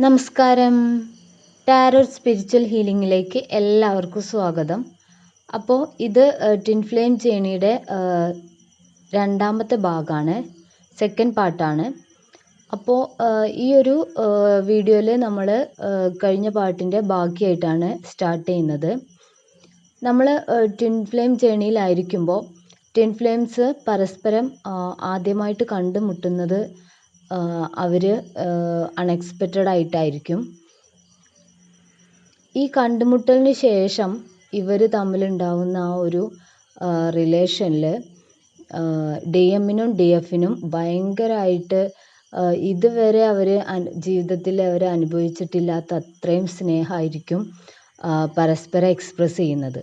നമസ്കാരം. Tarot spiritual ഹീലിംഗിലേക്ക് എല്ലാവർക്കും സ്വാഗതം. അപ്പോൾ ഇത് ട്വിൻ ഫ്ലെയിം ജേണിയുടെ രണ്ടാമത്തെ ഭാഗമാണ് സെക്കൻഡ് പാർട്ടാണ് അപ്പോൾ ഈ ഒരു വീഡിയോയിൽ നമ്മൾ കഴിഞ്ഞ പാട്ടിന്റെ ബാക്കിയായിട്ടാണ് സ്റ്റാർട്ട് ചെയ്യുന്നത്. നമ്മൾ ട്വിൻ ഫ്ലെയിം ജേണിയിലായിരിക്കുമ്പോൾ ട്വിൻ ഫ്ലെയിംസ് പരസ്പരം ആദ്യമായിട്ട് കണ്ടുമുട്ടുന്നത് അവർ അൺഎക്സ്പെക്റ്റഡ് ആയിട്ടായിരിക്കും. ഈ കണ്ടുമുട്ടലിന് ശേഷം ഇവർ തമ്മിലുണ്ടാവുന്ന ആ ഒരു റിലേഷനിൽ ഡി എമ്മിനും ഡി എഫിനും ഭയങ്കരമായിട്ട് ഇതുവരെ അവർ ജീവിതത്തിൽ അവർ അനുഭവിച്ചിട്ടില്ലാത്ത അത്രയും സ്നേഹമായിരിക്കും പരസ്പരം എക്സ്പ്രസ് ചെയ്യുന്നത്.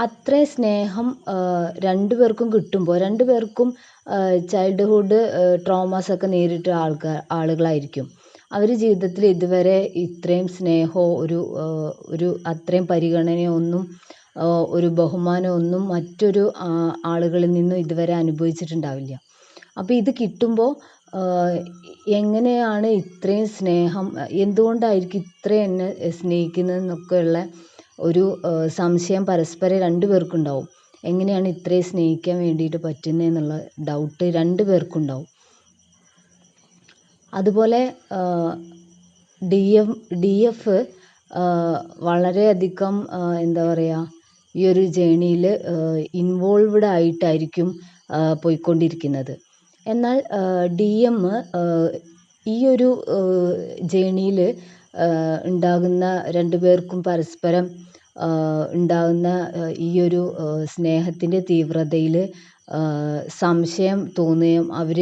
അത്രയും സ്നേഹം രണ്ടു പേർക്കും കിട്ടുമ്പോൾ രണ്ടു പേർക്കും ചൈൽഡ്ഹുഡ് ട്രോമാസ് ഒക്കെ നേരിട്ട ആൾക്കാർ ആളുകളായിരിക്കും. അവർ ജീവിതത്തിൽ ഇതുവരെ ഇത്രയും സ്നേഹമോ ഒരു ഒരു അത്രയും പരിഗണനയോ ഒന്നും ഒരു ബഹുമാനമോ ഒന്നും മറ്റൊരു ആളുകളിൽ നിന്നും ഇതുവരെ അനുഭവിച്ചിട്ടുണ്ടാവില്ല. അപ്പോൾ ഇത് കിട്ടുമ്പോൾ എങ്ങനെയാണ് ഇത്രയും സ്നേഹം എന്തുകൊണ്ടായിരിക്കും ഇത്രയും എന്നെ സ്നേഹിക്കുന്നതെന്നൊക്കെയുള്ള ഒരു സംശയം പരസ്പരം രണ്ടു പേർക്കുണ്ടാവും. എങ്ങനെയാണ് ഇത്രയും സ്നേഹിക്കാൻ വേണ്ടിയിട്ട് പറ്റുന്നത് എന്നുള്ള ഡൗട്ട് രണ്ടു പേർക്കുണ്ടാവും. അതുപോലെ ഡി എഫ് ഡി എഫ് വളരെയധികം എന്താ പറയുക ഈ ഒരു ജേണിയിൽ ഇൻവോൾവ്ഡ് ആയിട്ടായിരിക്കും പോയിക്കൊണ്ടിരിക്കുന്നത്. എന്നാൽ ഡി എം ഈ ഒരു ജേണിയിൽ ഉണ്ടാകുന്ന രണ്ട് പേർക്കും പരസ്പരം ഉണ്ടാകുന്ന ഈ ഒരു സ്നേഹത്തിന്റെ തീവ്രതയിൽ സംശയം തോന്നുകയും അവർ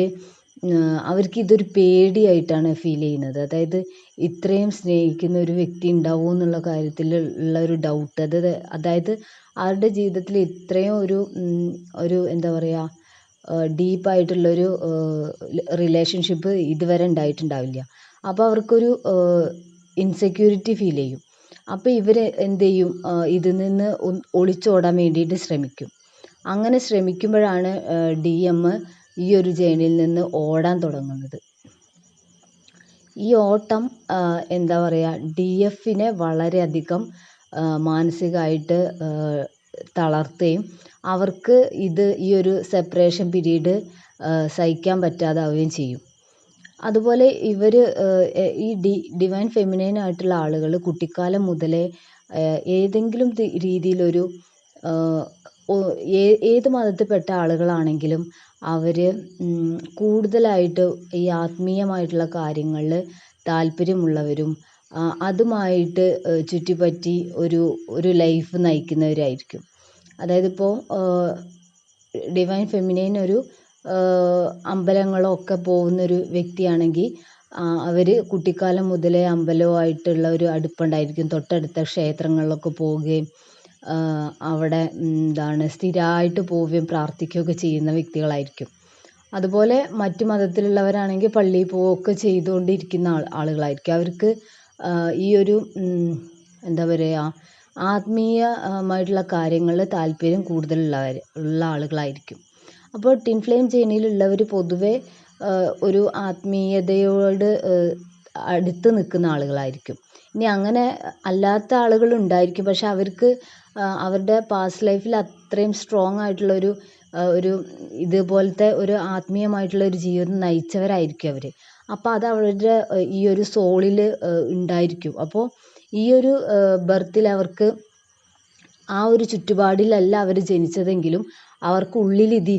അവർക്ക് ഇതൊരു പേടിയായിട്ടാണ് ഫീൽ ചെയ്യുന്നത്. അതായത് ഇത്രയും സ്നേഹിക്കുന്ന ഒരു വ്യക്തി ഉണ്ടാവുമോ എന്നുള്ള കാര്യത്തിൽ ഉള്ള ഒരു ഡൗട്ട് അത് അതായത് അവരുടെ ജീവിതത്തിൽ ഇത്രയും ഒരു ഒരു എന്താ പറയുക ഡീപ്പായിട്ടുള്ളൊരു റിലേഷൻഷിപ്പ് ഇതുവരെ ഉണ്ടായിട്ടുണ്ടാവില്ല. അപ്പോൾ അവർക്കൊരു ഇൻസെക്യൂരിറ്റി ഫീൽ ചെയ്യും. അപ്പോൾ ഇവർ എന്ത് ചെയ്യും? ഇതിൽ നിന്ന് ഒളിച്ചോടാൻ വേണ്ടിയിട്ട് ശ്രമിക്കും. അങ്ങനെ ശ്രമിക്കുമ്പോഴാണ് ഡി എം ഈ ഒരു ജേണിയിൽ നിന്ന് ഓടാൻ തുടങ്ങുന്നത്. ഈ ഓട്ടം എന്താ പറയുക ഡി എഫിനെ വളരെയധികം മാനസികമായിട്ട് തളർത്തുകയും അവർക്ക് ഇത് ഈ ഒരു സെപ്പറേഷൻ പിരീഡ് സഹിക്കാൻ പറ്റാതാവുകയും ചെയ്യും. അതുപോലെ ഇവർ ഈ ഡി ഡിവൈൻ ഫെമിനൈൻ ആയിട്ടുള്ള ആളുകൾ കുട്ടിക്കാലം മുതലേ ഏതെങ്കിലും രീതിയിലൊരു ഏത് മതത്തിൽപ്പെട്ട ആളുകളാണെങ്കിലും അവർ കൂടുതലായിട്ട് ഈ ആത്മീയമായിട്ടുള്ള കാര്യങ്ങളിൽ താല്പര്യമുള്ളവരും അതുമായിട്ട് ചുറ്റിപ്പറ്റി ഒരു ഒരു ലൈഫ് നയിക്കുന്നവരായിരിക്കും. അതായത് ഇപ്പോൾ ഡിവൈൻ ഫെമിനൈൻ ഒരു അമ്പലങ്ങളോ ഒക്കെ പോകുന്നൊരു വ്യക്തിയാണെങ്കിൽ അവർ കുട്ടിക്കാലം മുതലേ അമ്പലവുമായിട്ടുള്ള ഒരു അടുപ്പുണ്ടായിരിക്കും. തൊട്ടടുത്ത ക്ഷേത്രങ്ങളിലൊക്കെ പോവുകയും അവിടെ എന്താണ് സ്ഥിരമായിട്ട് പോവുകയും പ്രാർത്ഥിക്കുകയൊക്കെ ചെയ്യുന്ന വ്യക്തികളായിരിക്കും. അതുപോലെ മറ്റു മതത്തിലുള്ളവരാണെങ്കിൽ പള്ളിയിൽ പോവുകയൊക്കെ ചെയ്തുകൊണ്ടിരിക്കുന്ന ആൾ ആളുകളായിരിക്കും. അവർക്ക് ഈ ഒരു എന്താ പറയുക ആത്മീയമായിട്ടുള്ള കാര്യങ്ങളിൽ താല്പര്യം കൂടുതലുള്ളവർ ഉള്ള ആളുകളായിരിക്കും. അപ്പോൾ ടിൻ ഫ്ലെയിം ജേണിയിലുള്ളവർ പൊതുവെ ഒരു ആത്മീയതയോട് അടുത്ത് നിൽക്കുന്ന ആളുകളായിരിക്കും. ഇനി അങ്ങനെ അല്ലാത്ത ആളുകൾ ഉണ്ടായിരിക്കും. പക്ഷെ അവർക്ക് അവരുടെ പാസ്റ്റ് ലൈഫിൽ അത്രയും സ്ട്രോങ് ആയിട്ടുള്ള ഒരു ഒരു ഇതുപോലത്തെ ഒരു ആത്മീയമായിട്ടുള്ള ഒരു ജീവിതം നയിച്ചവരായിരിക്കും അവർ അപ്പോൾ അത് അവരുടെ ഈ ഒരു സോളിൽ ഉണ്ടായിരിക്കും. അപ്പോൾ ഈ ഒരു ബർത്തിൽ അവർക്ക് ആ ഒരു ചുറ്റുപാടിലല്ല അവർ ജനിച്ചതെങ്കിലും അവർക്കുള്ളിൽ ഇത്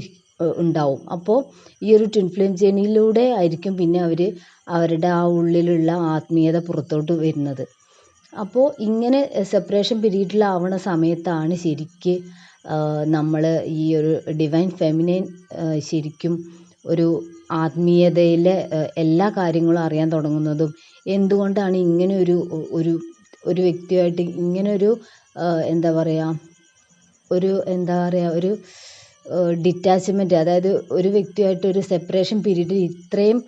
ഉണ്ടാവും. അപ്പോൾ ഈ ഒരു ട്വിൻ ഫ്ലെയിം ജേണിയിലൂടെ ആയിരിക്കും പിന്നെ അവർ അവരുടെ ആ ഉള്ളിലുള്ള ആത്മീയത പുറത്തോട്ട് വരുന്നത്. അപ്പോൾ ഇങ്ങനെ സെപ്പറേഷൻ പീരീഡിലാവണ സമയത്താണ് ശരിക്ക് നമ്മൾ ഈ ഒരു ഡിവൈൻ ഫെമിനൈൻ ശരിക്കും ഒരു ആത്മീയതയിലെ എല്ലാ കാര്യങ്ങളും അറിയാൻ തുടങ്ങുന്നതും എന്തുകൊണ്ടാണ് ഇങ്ങനെ ഒരു ഒരു ഒരു വ്യക്തിയായിട്ട് ഇങ്ങനെ ഒരു എന്താ പറയുക ഒരു എന്താ പറയുക ഒരു ഡിറ്റാച്ച്മെന്റ് അതായത് ഒരു വ്യക്തിയായിട്ട് ഒരു സെപ്പറേഷൻ പീരീഡിൽ ഇത്രയും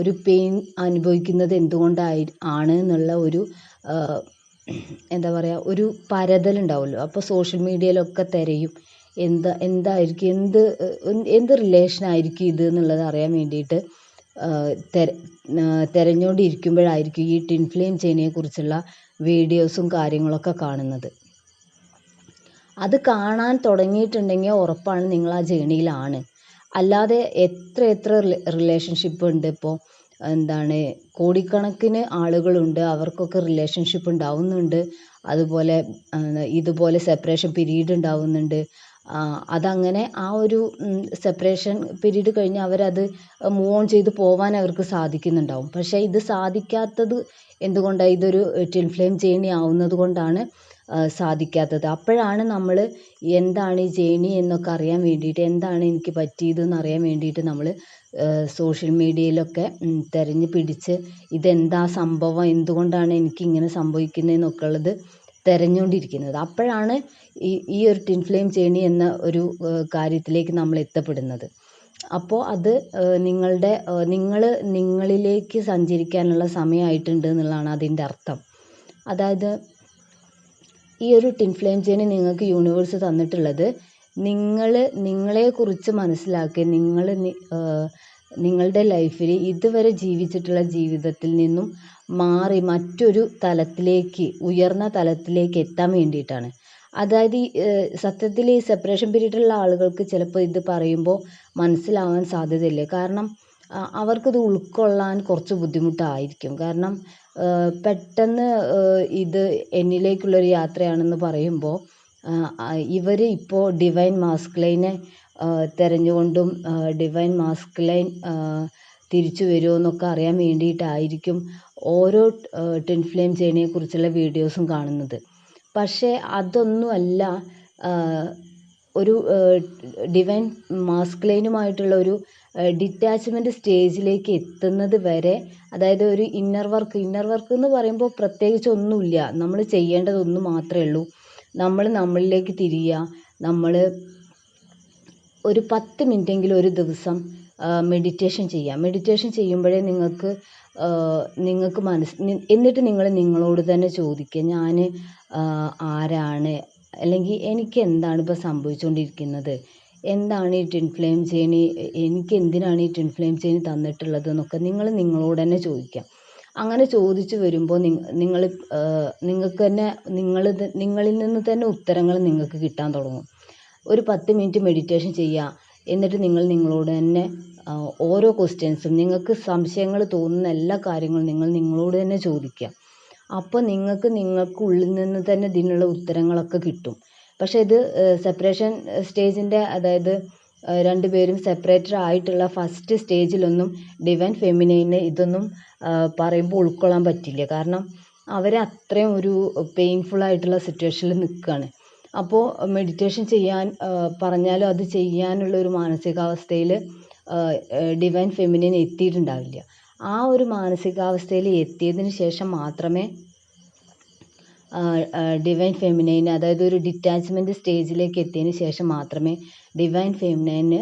ഒരു പെയിൻ അനുഭവിക്കുന്നത് എന്തുകൊണ്ടായി ആണ് എന്നുള്ള ഒരു എന്താ പറയുക ഒരു പരതലുണ്ടാവുമല്ലോ അപ്പോൾ സോഷ്യൽ മീഡിയയിലൊക്കെ തിരയും. എന്താ എന്തായിരിക്കും എന്ത് എന്ത് റിലേഷനായിരിക്കും ഇത് എന്നുള്ളത് അറിയാൻ വേണ്ടിയിട്ട് തിരഞ്ഞുകൊണ്ടിരിക്കുമ്പോഴായിരിക്കും ഈ ടിൻ ഫ്ലെയിം ജേണിയെക്കുറിച്ചുള്ള വീഡിയോസും കാര്യങ്ങളൊക്കെ കാണുന്നത്. അത് കാണാൻ തുടങ്ങിയിട്ടുണ്ടെങ്കിൽ ഉറപ്പാണ് നിങ്ങൾ ആ ജേണിയിലാണ്. അല്ലാതെ എത്ര എത്ര റിലേഷൻഷിപ്പ് ഉണ്ട് ഇപ്പോൾ എന്താണ് കോടിക്കണക്കിന് ആളുകളുണ്ട് അവർക്കൊക്കെ റിലേഷൻഷിപ്പ് ഉണ്ടാവുന്നുണ്ട്. അതുപോലെ ഇതുപോലെ സെപ്പറേഷൻ പീരീഡ് ഉണ്ടാവുന്നുണ്ട്. അതങ്ങനെ ആ ഒരു സെപ്പറേഷൻ പീരീഡ് കഴിഞ്ഞ് അവരത് മൂവ് ഓൺ ചെയ്ത് പോവാൻ അവർക്ക് സാധിക്കുന്നുണ്ടാവും. പക്ഷേ ഇത് സാധിക്കാത്തത് എന്തുകൊണ്ടാണ് ഇതൊരു ട്വിൻ ഫ്ലെയിം ജേണി ആവുന്നത് കൊണ്ടാണ് സാധിക്കാത്തത്. അപ്പോഴാണ് നമ്മൾ എന്താണ് ഈ ജേണി എന്നൊക്കെ അറിയാൻ വേണ്ടിയിട്ട് എന്താണ് എനിക്ക് പറ്റിയത് അറിയാൻ വേണ്ടിയിട്ട് നമ്മൾ സോഷ്യൽ മീഡിയയിലൊക്കെ തിരഞ്ഞ് പിടിച്ച് ഇതെന്താ സംഭവം എന്തുകൊണ്ടാണ് എനിക്കിങ്ങനെ സംഭവിക്കുന്നതെന്നൊക്കെ ഉള്ളത് തിരഞ്ഞുകൊണ്ടിരിക്കുന്നത്. അപ്പോഴാണ് ഈ ഈ ഒരു ട്വിൻ ഫ്ലെയിം ജേണി എന്ന ഒരു കാര്യത്തിലേക്ക് നമ്മൾ എത്തപ്പെടുന്നത്. അപ്പോൾ അത് നിങ്ങളുടെ നിങ്ങൾ നിങ്ങളിലേക്ക് സഞ്ചരിക്കാനുള്ള സമയമായിട്ടുണ്ട് എന്നുള്ളതാണ് അതിന്റെ അർത്ഥം. അതായത് ഈ ഒരു ടിൻ ഫ്ലെയിം നിങ്ങൾക്ക് യൂണിവേഴ്സ് തന്നിട്ടുള്ളത് നിങ്ങൾ നിങ്ങളെക്കുറിച്ച് മനസ്സിലാക്കി നിങ്ങൾ നിങ്ങളുടെ ലൈഫിൽ ഇതുവരെ ജീവിച്ചിട്ടുള്ള ജീവിതത്തിൽ നിന്നും മാറി മറ്റൊരു തലത്തിലേക്ക് ഉയർന്ന തലത്തിലേക്ക് എത്താൻ വേണ്ടിയിട്ടാണ്. അതായത് ഈ സത്യത്തിൽ ഈ സെപ്പറേഷൻ പീരീഡിലുള്ള ആളുകൾക്ക് ചിലപ്പോൾ ഇത് പറയുമ്പോൾ മനസ്സിലാവാൻ സാധ്യതയില്ല. കാരണം അവർക്കിത് ഉൾക്കൊള്ളാൻ കുറച്ച് ബുദ്ധിമുട്ടായിരിക്കും. കാരണം പെട്ടെന്ന് ഇത് എന്നിലേക്കുള്ളൊരു യാത്രയാണെന്ന് പറയുമ്പോൾ ഇവർ ഇപ്പോൾ ഡിവൈൻ മാസ്കുലൈനെ തിരഞ്ഞുകൊണ്ടും ഡിവൈൻ മാസ്കുലൈൻ തിരിച്ചു വരുമോ എന്നൊക്കെ അറിയാൻ വേണ്ടിയിട്ടായിരിക്കും ഓരോ ടിൻ ഫ്ലെയിം ജേണിയെക്കുറിച്ചുള്ള വീഡിയോസും കാണുന്നത്. പക്ഷേ അതൊന്നുമല്ല ഒരു ഡിവൈൻ മാസ്കുലൈനുമായിട്ടുള്ള ഒരു ഡിറ്റാച്ച്മെന്റ് സ്റ്റേജിലേക്ക് എത്തുന്നത് വരെ അതായത് ഒരു ഇന്നർ വർക്ക് ഇന്നർ വർക്ക് എന്ന് പറയുമ്പോൾ പ്രത്യേകിച്ച് ഒന്നുമില്ല. നമ്മൾ ചെയ്യേണ്ടത് ഒന്ന് മാത്രമേ ഉള്ളൂ. നമ്മൾ നമ്മളിലേക്ക് തിരിയുക. നമ്മൾ ഒരു പത്ത് മിനിറ്റെങ്കിലും ഒരു ദിവസം മെഡിറ്റേഷൻ ചെയ്യാം മെഡിറ്റേഷൻ ചെയ്യുമ്പോഴേ നിങ്ങൾക്ക് നിങ്ങൾക്ക് മനസ്സ് എന്നിട്ട് നിങ്ങൾ നിങ്ങളോട് തന്നെ ചോദിക്കുക. ഞാൻ ആരാണ്? അല്ലെങ്കിൽ എനിക്ക് എന്താണ് ഇപ്പോൾ സംഭവിച്ചുകൊണ്ടിരിക്കുന്നത് എന്താണ് ഈ ട്വിൻ ഫ്ലെയിം ചെയിൻ എനിക്ക് എന്തിനാണ് ഈ ട്വിൻ ഫ്ലെയിം ചെയിൻ തന്നിട്ടുള്ളത് എന്നൊക്കെ നിങ്ങൾ നിങ്ങളോട് തന്നെ ചോദിക്കുക അങ്ങനെ ചോദിച്ചു വരുമ്പോൾ നിങ്ങൾ നിങ്ങൾക്ക് തന്നെ നിങ്ങൾ നിങ്ങളിൽ നിന്ന് തന്നെ ഉത്തരങ്ങൾ നിങ്ങൾക്ക് കിട്ടാൻ തുടങ്ങും. ഒരു പത്ത് മിനിറ്റ് മെഡിറ്റേഷൻ ചെയ്യുക എന്നിട്ട് നിങ്ങൾ നിങ്ങളോട് തന്നെ ഓരോ ക്വസ്റ്റ്യൻസും നിങ്ങൾക്ക് സംശയങ്ങൾ തോന്നുന്ന എല്ലാ കാര്യങ്ങളും നിങ്ങൾ നിങ്ങളോട് തന്നെ ചോദിക്കുക. അപ്പോൾ നിങ്ങൾക്ക് നിങ്ങൾക്ക് ഉള്ളിൽ നിന്ന് തന്നെ ഇതിനുള്ള ഉത്തരങ്ങളൊക്കെ കിട്ടും. പക്ഷേ ഇത് സെപ്പറേഷൻ സ്റ്റേജിന്റെ അതായത് രണ്ടുപേരും സെപ്പറേറ്റഡ് ആയിട്ടുള്ള ഫസ്റ്റ് സ്റ്റേജിലൊന്നും ഡിവൈൻ ഫെമിനൈന് ഇതൊന്നും പറയുമ്പോൾ ഉൾക്കൊള്ളാൻ പറ്റില്ല. കാരണം അവർ അത്രയും ഒരു പെയിൻഫുൾ ആയിട്ടുള്ള സിറ്റുവേഷനിൽ നിൽക്കുകയാണ് അപ്പോൾ മെഡിറ്റേഷൻ ചെയ്യാൻ പറഞ്ഞാലും അത് ചെയ്യാനുള്ള ഒരു മാനസികാവസ്ഥയിൽ ഡിവൈൻ ഫെമിനിൻ എത്തിയിട്ടുണ്ടാവില്ല. ആ ഒരു മാനസികാവസ്ഥയിൽ എത്തിയതിന് ശേഷം മാത്രമേ ഡിവൈൻ ഫെമിനൈൻ അതായത് ഒരു ഡിറ്റാച്ച്മെന്റ് സ്റ്റേജിലേക്ക് എത്തിയതിന് ശേഷം മാത്രമേ ഡിവൈൻ ഫെമിനൈന്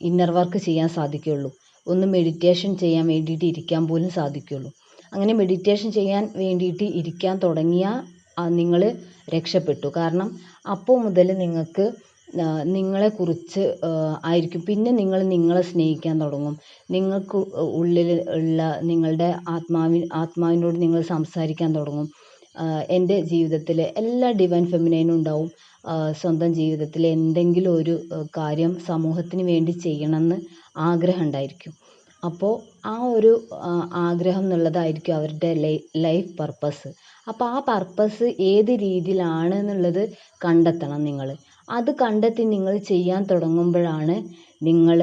ഇന്നർ വർക്ക് ചെയ്യാൻ സാധിക്കുകയുള്ളൂ. ഒന്ന് മെഡിറ്റേഷൻ ചെയ്യാൻ വേണ്ടിയിട്ട് ഇരിക്കാൻ പോലും സാധിക്കുകയുള്ളൂ. അങ്ങനെ മെഡിറ്റേഷൻ ചെയ്യാൻ വേണ്ടിയിട്ട് ഇരിക്കാൻ തുടങ്ങിയാൽ നിങ്ങൾ രക്ഷപ്പെട്ടു. കാരണം അപ്പോൾ മുതൽ നിങ്ങൾക്ക് നിങ്ങളെക്കുറിച്ച് ആയിരിക്കും. പിന്നെ നിങ്ങൾ നിങ്ങളെ സ്നേഹിക്കാൻ തുടങ്ങും. നിങ്ങൾക്ക് ഉള്ളിൽ ഉള്ള നിങ്ങളുടെ ആത്മാവി ആത്മാവിനോട് നിങ്ങൾ സംസാരിക്കാൻ തുടങ്ങും. എന്റെ ജീവിതത്തിൽ എല്ലാ ഡിവൈൻ ഫെമിനൈനും ഉണ്ടാവും. സ്വന്തം ജീവിതത്തിൽ എന്തെങ്കിലും ഒരു കാര്യം സമൂഹത്തിന് വേണ്ടി ചെയ്യണമെന്ന് ആഗ്രഹം ഉണ്ടായിരിക്കും. അപ്പോൾ ആ ഒരു ആഗ്രഹം എന്നുള്ളതായിരിക്കും അവരുടെ ലൈഫ് പർപ്പസ് അപ്പോൾ ആ പർപ്പസ് ഏത് രീതിയിലാണ് എന്നുള്ളത് കണ്ടെത്തണം നിങ്ങൾ. അത് കണ്ടെത്തി നിങ്ങൾ ചെയ്യാൻ തുടങ്ങുമ്പോഴാണ് നിങ്ങൾ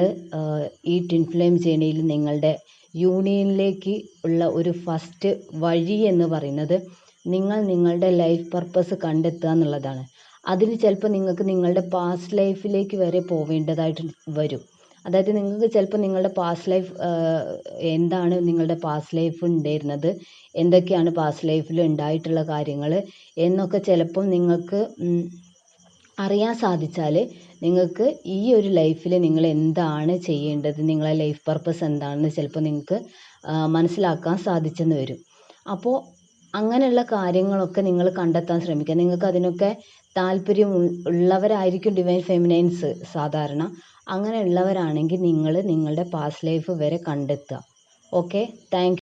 ഈ ടിൻ ഫ്ലെയിം ജേണിയിൽ നിങ്ങളുടെ യൂണിയനിലേക്ക് ഉള്ള ഒരു ഫസ്റ്റ് വഴി എന്ന് പറയുന്നത് നിങ്ങൾ നിങ്ങളുടെ ലൈഫ് പർപ്പസ് കണ്ടെത്തുക എന്നുള്ളതാണ്. അതിന് ചിലപ്പോൾ നിങ്ങൾക്ക് നിങ്ങളുടെ പാസ്റ്റ് ലൈഫിലേക്ക് വരെ പോവേണ്ടതായിട്ട് വരും. അതായത് നിങ്ങൾക്ക് ചിലപ്പോൾ നിങ്ങളുടെ പാസ്റ്റ് ലൈഫ് എന്താണ് നിങ്ങളുടെ പാസ്റ്റ് ലൈഫ് ഉണ്ടായിരുന്നത് എന്തൊക്കെയാണ് പാസ്റ്റ് ലൈഫിൽ ഉണ്ടായിട്ടുള്ള കാര്യങ്ങൾ എന്നൊക്കെ ചിലപ്പം നിങ്ങൾക്ക് അറിയാൻ സാധിച്ചാൽ നിങ്ങൾക്ക് ഈ ഒരു ലൈഫിൽ നിങ്ങൾ എന്താണ് ചെയ്യേണ്ടത്? നിങ്ങളെ ലൈഫ് പർപ്പസ് എന്താണെന്ന് ചിലപ്പോൾ നിങ്ങൾക്ക് മനസ്സിലാക്കാൻ സാധിച്ചെന്ന് വരും. അപ്പോൾ അങ്ങനെയുള്ള കാര്യങ്ങളൊക്കെ നിങ്ങൾ കണ്ടെത്താൻ ശ്രമിക്കുക. നിങ്ങൾക്ക് അതിനൊക്കെ താല്പര്യം ഉള്ളവരായിരിക്കും ഡിവൈൻ ഫെമിനൈൻസ് സാധാരണ. അങ്ങനെയുള്ളവരാണെങ്കിൽ നിങ്ങൾ നിങ്ങളുടെ പാസ്റ്റ് ലൈഫ് വരെ കണ്ടെത്തുക. Okay thank